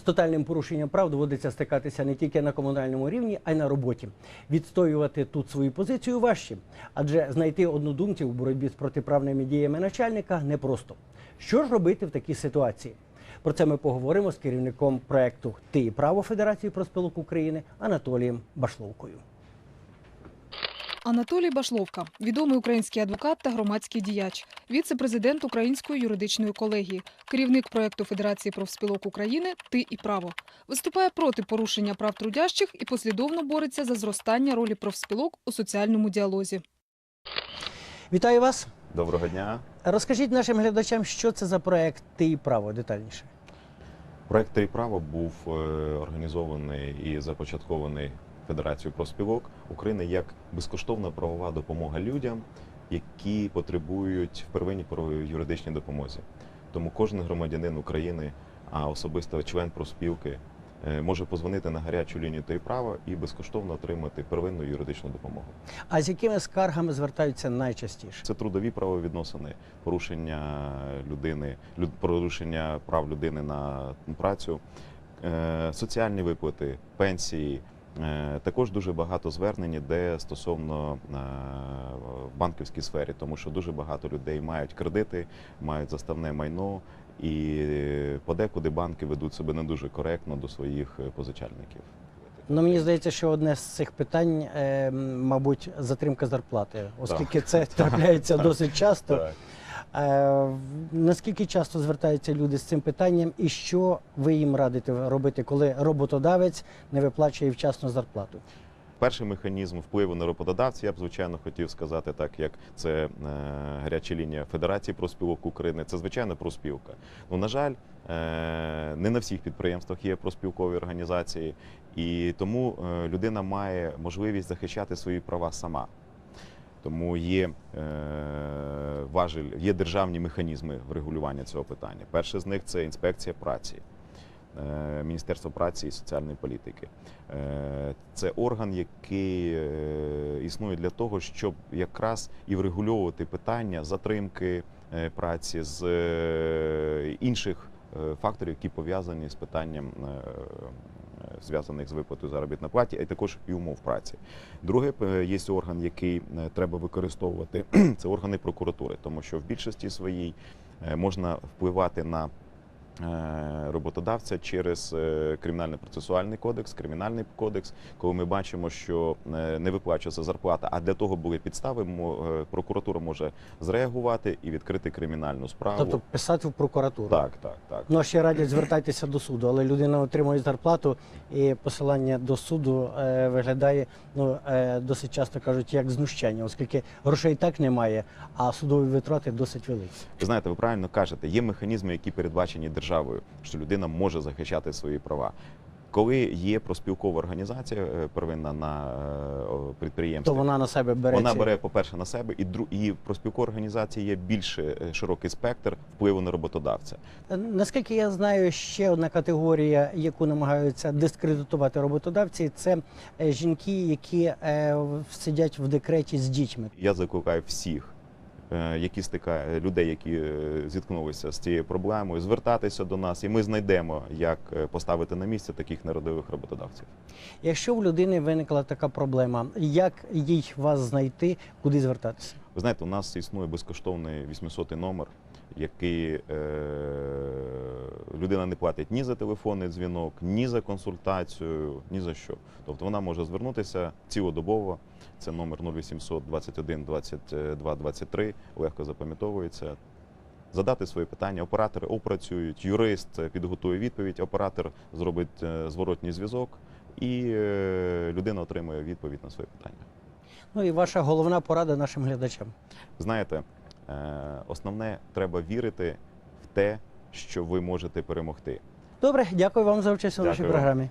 З тотальним порушенням прав доводиться стикатися не тільки на комунальному рівні, а й на роботі. Відстоювати тут свою позицію важче, адже знайти однодумців у боротьбі з протиправними діями начальника непросто. Що ж робити в такій ситуації? Про це ми поговоримо з керівником проекту Ти і право Федерації проспілок України Анатолієм Башловкою. Анатолій Башловка, відомий український адвокат та громадський діяч, віце-президент Української юридичної колегії, керівник проекту Федерації профспілок України Ти і право. Виступає проти порушення прав трудящих і послідовно бореться за зростання ролі профспілок у соціальному діалозі. Вітаю вас! Доброго дня. Розкажіть нашим глядачам, що це за проект Ти і право детальніше. Проект «Три права був е, організований і започаткований Федерацією профспілок України як безкоштовна правова допомога людям, які потребують в первинній юридичній допомозі. Тому кожен громадянин України, а особисто член профспілки, е, може позвонити на гарячу лінію «Три права і безкоштовно отримати первинну юридичну допомогу. А з якими скаргами звертаються найчастіше? Це трудові правовідносини, порушення людини, люд- порушення прав людини на працю, е, соціальні виплати, пенсії. Е, Також дуже багато звернень, де стосовно е, в банківській сфері, тому що дуже багато людей мають кредити, мають заставне майно, і подекуди банки ведуть себе не дуже коректно до своїх е, позичальників. Ну мені здається, що одне з цих питань, мабуть, затримка зарплати, оскільки це трапляється досить часто. Так. Е, наскільки часто звертаються люди з цим питанням, і що ви їм радите робити, коли роботодавець не виплачує вчасно зарплату? Перший механізм впливу на роботодавця, я б звичайно хотів сказати, так як це е, гаряча лінія Федерації профспілок України. Це звичайно проспілка. Ну на жаль, е, не на всіх підприємствах є проспілкові організації, і тому людина має можливість захищати свої права сама. Тому є важель, є державні механізми врегулювання цього питання. Перше з них це інспекція праці. е, Міністерство праці і соціальної політики. Е, Це орган, який е, існує для того, щоб якраз і врегульовувати питання затримки праці з інших факторів, які пов'язані з питанням зв'язаних з виплатою заробітної платі, а також і умов праці. Друге, е, є орган, який е, треба використовувати, це органи прокуратури, тому що в більшості своїй е, можна впливати на роботодавця через е, кримінально-процесуальний кодекс, кримінальний кодекс, коли ми бачимо, що е, не виплачується зарплата, а для того були підстави, е, прокуратура може зреагувати і відкрити кримінальну справу. Тобто писати в прокуратуру. так, так, так. Ну, а ще радять звертайтеся до суду, але людина отримує зарплату, і посилання до суду е, виглядає ну, е, досить часто кажуть як знущання, оскільки грошей так немає, а судові витрати досить великі. Ви знаєте, ви правильно кажете, є механізми, які передбачені державою, що людина може захищати свої права. Коли є проспілкова організація е, первинна на е, підприємстві, То вона на себе бере. вона бере, по-перше, на себе, і дру і в проспілковій організації є більше е, широкий спектр впливу на роботодавця. Наскільки я знаю, ще одна категорія, яку намагаються дискредитувати роботодавці, це жінки, які сидять в декреті з дітьми. Я закликаю всіх, які стикає людей, які е, зіткнулися з цією проблемою, звертатися до нас, і ми знайдемо, як е, поставити на місце таких народових роботодавців. Якщо в людини виникла така проблема, як їй вас знайти, куди звертатися? Ви знаєте, у нас існує безкоштовний 800 номер, який е, людина не платить ні за телефонний дзвінок, ні за консультацію, ні за що. Тобто вона може звернутися цілодобово. Це номер 0800 21 22 23, легко запам'ятовується. Задати свої питання. Оператори опрацюють, юрист підготує відповідь, оператор зробить е, зворотній зв'язок, і е, людина отримує відповідь на свої питання. Ну і ваша головна порада нашим глядачам. Знаєте, е, основне треба вірити в те, що ви можете перемогти. Добре, дякую вам за участь у нашій програмі.